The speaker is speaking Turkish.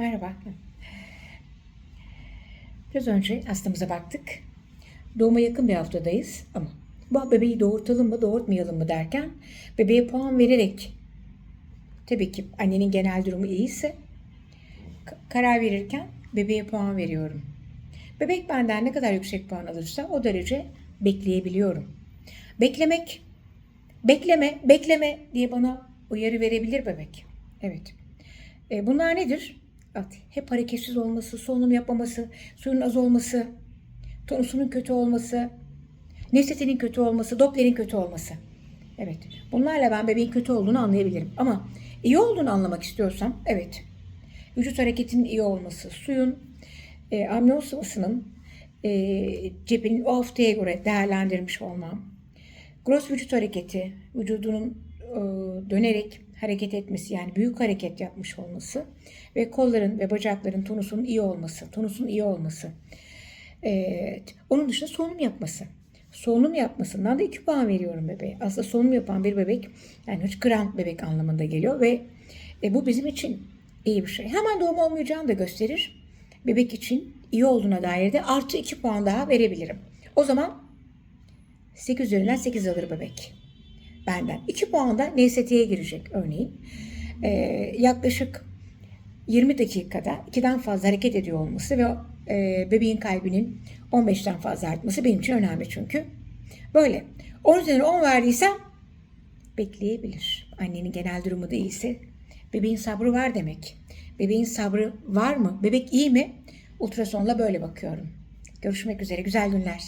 Merhaba. Biraz önce hastamıza baktık. Doğuma yakın bir haftadayız ama bu bebeği doğurtalım mı doğurtmayalım mı derken bebeğe puan vererek tabii ki annenin genel durumu iyiyse karar verirken bebeğe puan veriyorum. Bebek benden ne kadar yüksek puan alırsa o derece bekleyebiliyorum. Beklemek, bekleme, bekleme diye bana uyarı verebilir bebek. Evet. E, bunlar nedir? At, hep hareketsiz olması, solunum yapmaması, suyun az olması, tonusunun kötü olması, nefretinin kötü olması, Doppler'in kötü olması. Evet. Bunlarla ben bebeğin kötü olduğunu anlayabilirim. Ama iyi olduğunu anlamak istiyorsam, evet. Vücut hareketinin iyi olması, suyun e, amniyon sıvısının e, cephenin o haftaya göre değerlendirmiş olmam, gross vücut hareketi, vücudunun e, dönerek hareket etmesi yani büyük hareket yapmış olması ve kolların ve bacakların tonusunun iyi olması, tonusun iyi olması. Evet. Onun dışında solunum yapması. Solunum yapmasından da 2 puan veriyorum bebeğe. Aslında solunum yapan bir bebek yani hıçkıran bebek anlamında geliyor ve e, bu bizim için iyi bir şey. Hemen doğum olmayacağını da gösterir. Bebek için iyi olduğuna dair de artı 2 puan daha verebilirim. O zaman 8 üzerinden 8 alır bebek. Benden. 2 puan da NST'ye girecek örneğin. Ee, yaklaşık 20 dakikada 2'den fazla hareket ediyor olması ve e, bebeğin kalbinin 15'ten fazla artması benim için önemli çünkü. Böyle. 10 üzerinden 10 verdiysem bekleyebilir. Annenin genel durumu da iyiyse bebeğin sabrı var demek. Bebeğin sabrı var mı? Bebek iyi mi? Ultrasonla böyle bakıyorum. Görüşmek üzere. Güzel günler.